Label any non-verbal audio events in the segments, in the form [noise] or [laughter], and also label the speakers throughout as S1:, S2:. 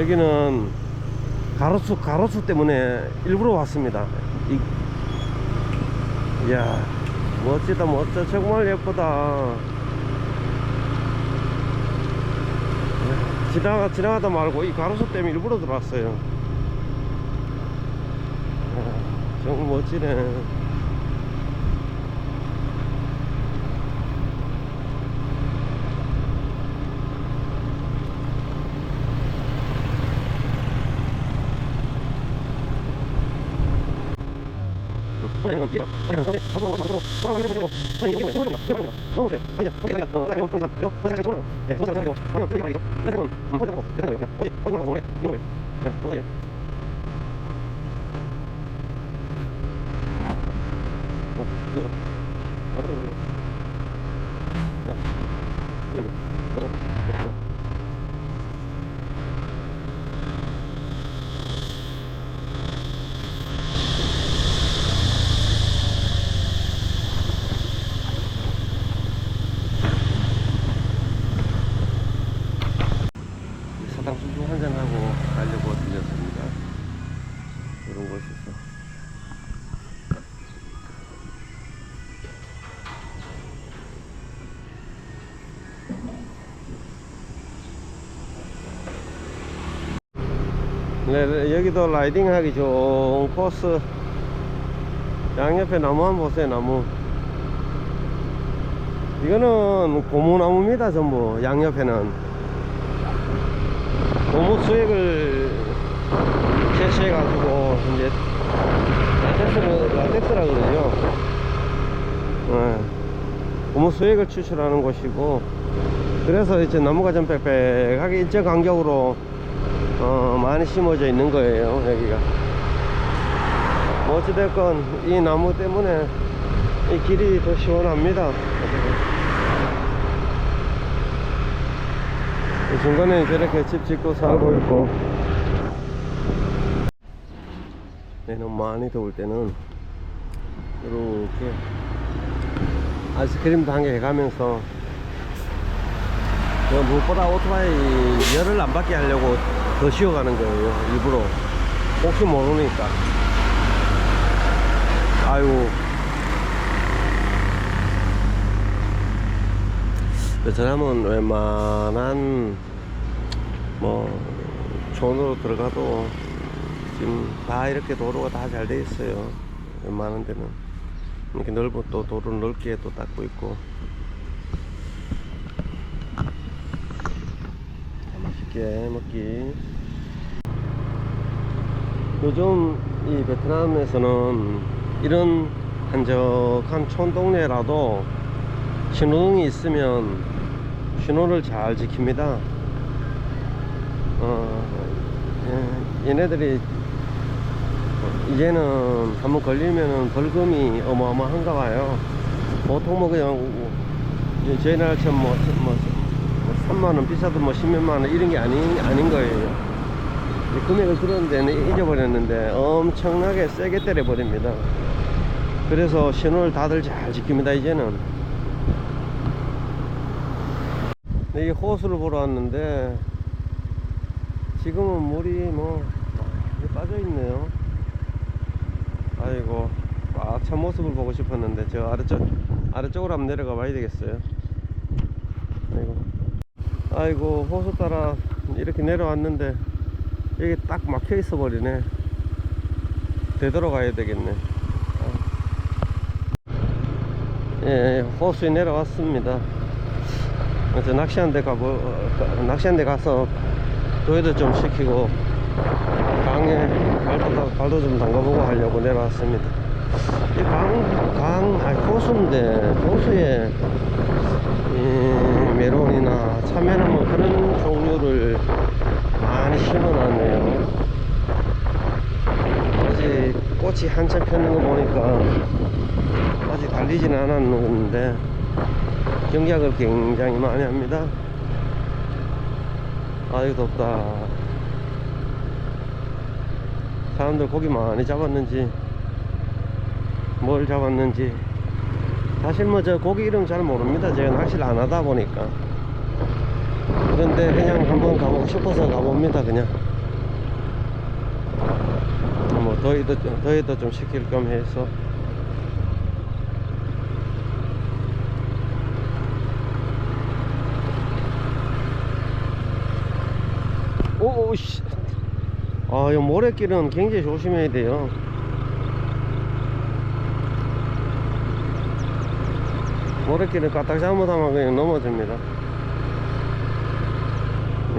S1: 여기는 가로수 가로수 때문에 일부러 왔습니다. 이, 이야 멋지다 멋져 정말 예쁘다. 지나가 지나가다 말고 이 가로수 때문에 일부러 들어왔어요. 정말 멋지네. 사탕 네, 여기도 라이딩 하기 좋은 코스. 양옆에 나무 한번 보세요, 나무. 이거는 고무나무입니다, 전부. 양옆에는. 고무 수액을 채취해 가지고 이제 라텍스를 라텍스라 그러죠. 예. 고무 수액을 추출하는 곳이고 그래서 이제 나무가 좀 빽빽하게 일정 간격으로 어, 많이 심어져 있는 거예요 여기가. 뭐 어찌됐건 이 나무 때문에 이 길이 더 시원합니다. 이 중간에 저렇게 집 짓고 살고 있고 얘는 많이 더울 때는 이렇게 아이스크림도 한개 해가면서 그 무엇보다 오토바이 열을 안 받게 하려고 더 쉬어가는 거예요 일부러. 혹시 모르니까. 아이고 베트남은 웬만한 뭐 촌으로 들어가도 지금 다 이렇게 도로가 다 잘 돼 있어요. 웬만한 데는. 이렇게 넓은 또 도로 넓게 또 닦고 있고 맛있게 먹기. 요즘 이 베트남에서는 이런 한적한 촌동네라도 신호등이 있으면 신호를 잘 지킵니다. 어, 예, 얘네들이 이제는 한번 걸리면은 벌금이 어마어마한가 봐요. 보통 뭐 그냥 저희 나라처럼 뭐, 뭐, 뭐 3만원 비싸도 뭐 10몇만원 이런 게 아닌, 아닌 거예요. 이 금액을 들었는데 잊어버렸는데 엄청나게 세게 때려버립니다. 그래서 신호를 다들 잘 지킵니다, 이제는. 네, 이 호수를 보러 왔는데 지금은 물이 뭐 많이 빠져 있네요. 아이고 꽉 찬 모습을 보고 싶었는데 저 아래쪽 아래쪽으로 한번 내려가 봐야 되겠어요. 아이고 아이고 호수 따라 이렇게 내려왔는데 여기 딱 막혀 있어 버리네. 되돌아가야 되겠네. 아. 예, 호수에 내려왔습니다. 그래서 낚시한 데 가고 어, 낚시한 데 가서 조회도 좀 시키고 강에 발도, 발도 좀 담가보고 하려고 내려왔습니다 이 강, 강, 아니 호수인데 호수에 이 메론이나 참외나무 그런 종류를 많이 심어놨네요 아직 꽃이 한참 폈는 거 보니까 아직 달리지는 않았는데 경작을 굉장히 많이 합니다. 아유 덥다. 사람들 고기 많이 잡았는지 뭘 잡았는지 사실 뭐 저 고기 이름 잘 모릅니다. 제가 낚시를 안 하다 보니까 그런데 그냥 한번 가보고 싶어서 가봅니다. 그냥 뭐 더위도 좀- 더위도 좀 식힐 겸 해서 오씨 아, 이 모래길은 굉장히 조심해야 돼요. 모래길은 까딱 잘못하면 그냥 넘어집니다.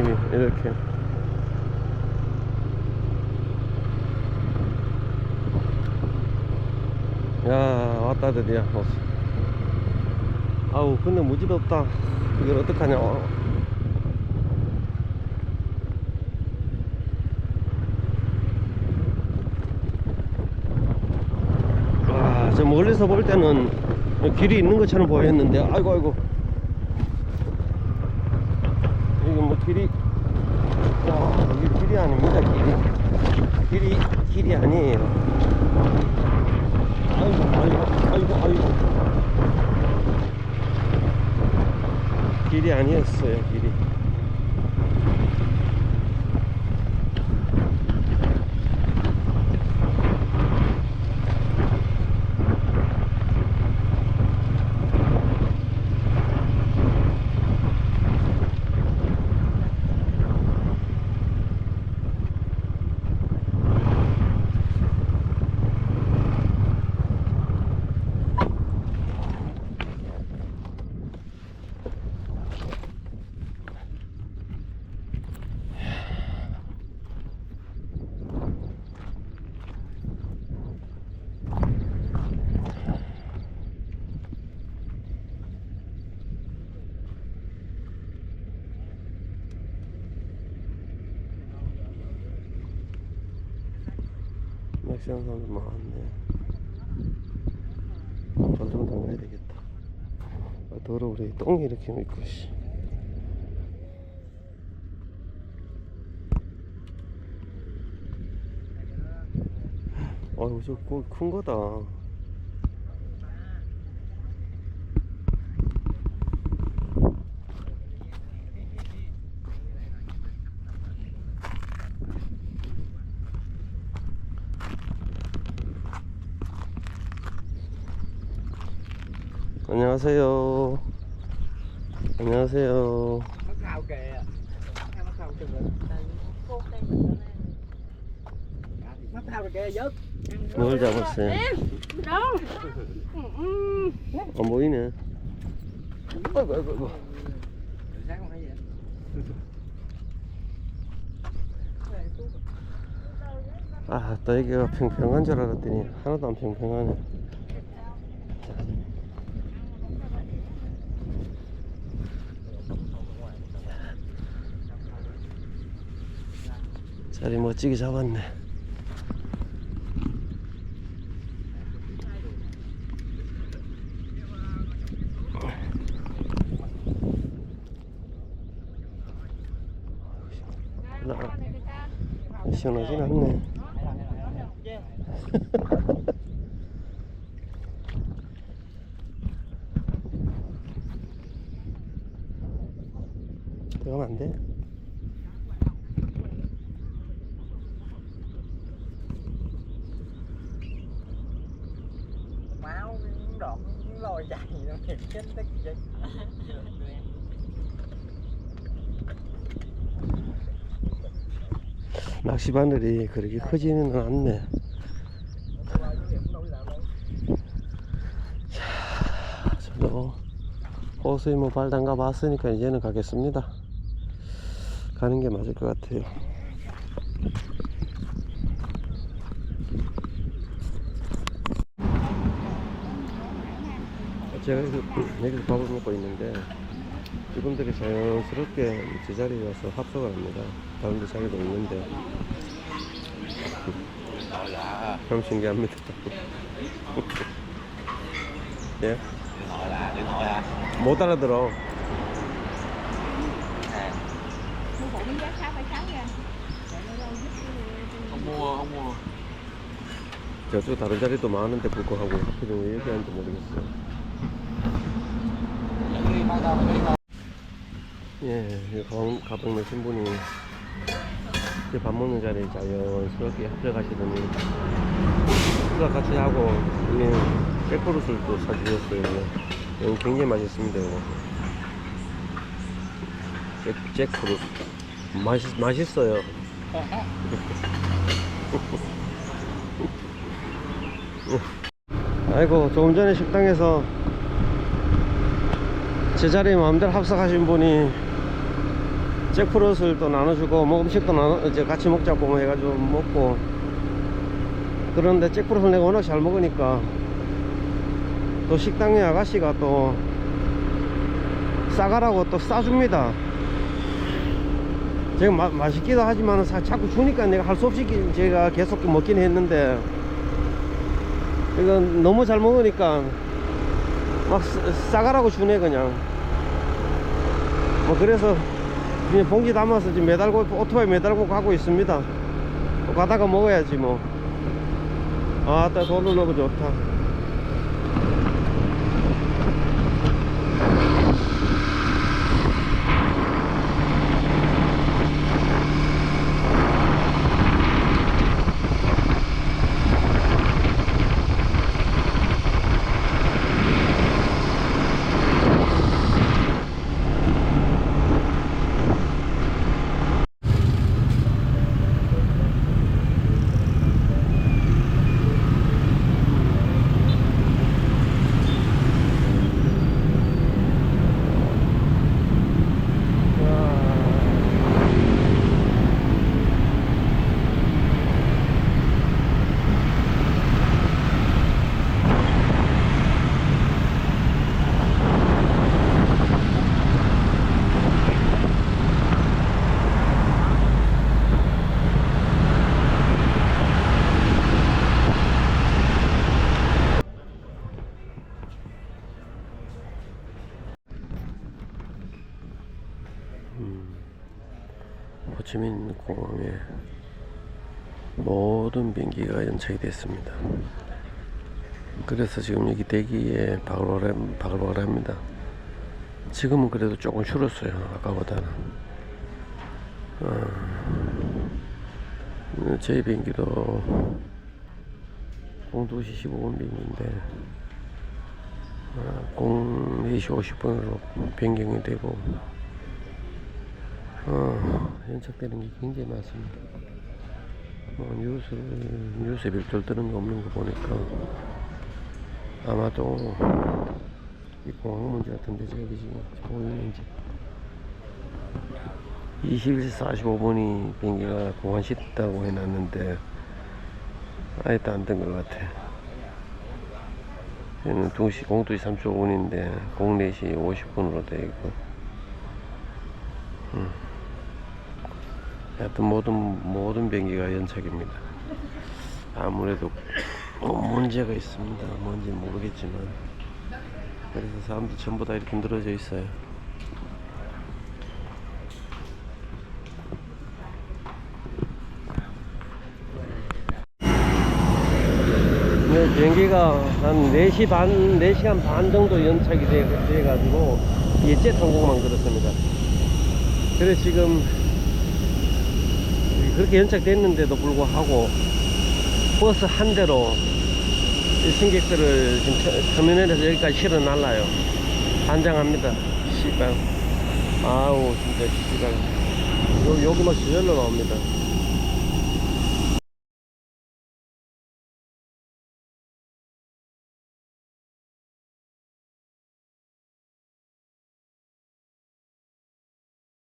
S1: 이게 이렇게. 야, 왔다 드디어. 아우, 근데 무지도 없다. 이걸 어떡하냐. 와, 저 멀리서 볼 때는 길이 있는 것처럼 보였는데, 아이고, 아이고. 이게 뭐 길이, 와, 이게 길이 아닙니다, 길이. 길이, 길이 아니에요. 아이고, 아이고, 아이고, 아이고. 길이 아니었어요, 길이. 낚시하는 사람들 많네. 저좀 담가야 되겠다. 아, 더러우래. 똥이 이렇게 있고, 씨. 아이고, 저, 거- 큰 거다. 안녕하세요. 안녕하세요. 뭘 잡았어요? 안 보이네. 아이고, 아이고, 아, 평평한 줄 알았더니 하나도 안 평평하네. 자 리 멋지게 잡았네. 나- 시원하진 않네. 들어가면 안 돼?
S2: Máu miếng đọt miếng lòi dài nó thiệt chết tức gì
S1: 낚시 바늘이 그렇게 크지는 않네. 저도 호수에 뭐발 담가 봤으니까 이제는 가겠습니다. 가는 게 맞을 것 같아요. 제가 여기서, 여기서 밥을 먹고 있는데 이분들이 자연스럽게 제자리에 와서 합석을 합니다. 다른 데 자리도 있는데 참 [laughs] 신기합니다. [laughs] 예? 못 알아들어.
S2: không mua
S1: 저쪽 다른 자리도 많은데 불구하고 하필 왜 여기 하는지 모르겠어요. 예, 이 가방, 가방 내신 분이 밥 먹는 자리에 자연스럽게 합석하시더니 식사 같이 하고 이게 백그릇을또 사주셨어요. 이거 굉장히 맛있습니다 잭, 잭프루트. 맛있, 맛있어요. [laughs] 아이고 조금 전에 식당에서 제자리에 마음대로 합석하신 분이 잭프루트를 또 나눠주고 뭐 음식도 나눠 이제 같이 먹자고 뭐 해가지고 먹고. 그런데 잭프루트를 내가 워낙 잘 먹으니까 또 식당의 아가씨가 또 싸가라고 또 싸줍니다. 제가 마, 맛있기도 하지만 사- 자꾸 주니까 내가 할 수 없이 기- 제가 계속 먹긴 했는데 이건 너무 잘 먹으니까 막 싸- 싸가라고 주네 그냥 뭐 그래서 그냥 봉지 담아서 지금 매달고 오토바이 매달고 가고 있습니다. 또 가다가 먹어야지 뭐. 아따 돈을 넣고 좋다 호치민 공항에 모든 비행기가 연착이 됐습니다. 그래서 지금 여기 대기에 바글바글, 바글바글합니다. 지금은 그래도 조금 줄었어요. 아까보다는. 어, 저희 비행기도 02시 15분 비행기인데 어, 04시 50분으로 변경이 되고 어, 연착되는 게 굉장히 많습니다. 뭐 뉴스 뉴스에 별별 뜨는 거 없는 거 보니까 아마도 이 공항 문제 같은데 제가 지금 보이는지 21시 45분이 비행기가 공항 씻다고 해놨는데 아직도 안된것 같아. 얘는 2시, 02시 35분인데 04시 50분으로 돼 있고. 하여튼 모든 모든 비행기가 연착입니다. 아무래도 뭐 문제가 있습니다. 뭔지 모르겠지만 그래서 사람들 전부 다 이렇게 늘어져 있어요. 네, 비행기가 한 4시 반, 4시간 반 정도 연착이 돼, 돼가지고, 예제 항공만 그렇습니다. 그래서 지금, 그렇게 연착됐는데도 불구하고, 버스 한 대로 승객들을 지금 터- 터미널에서 여기까지 실어 날라요. 환장합니다. 씨발. 아우, 진짜, 씨발. 요, 여기 막 저절로 나옵니다.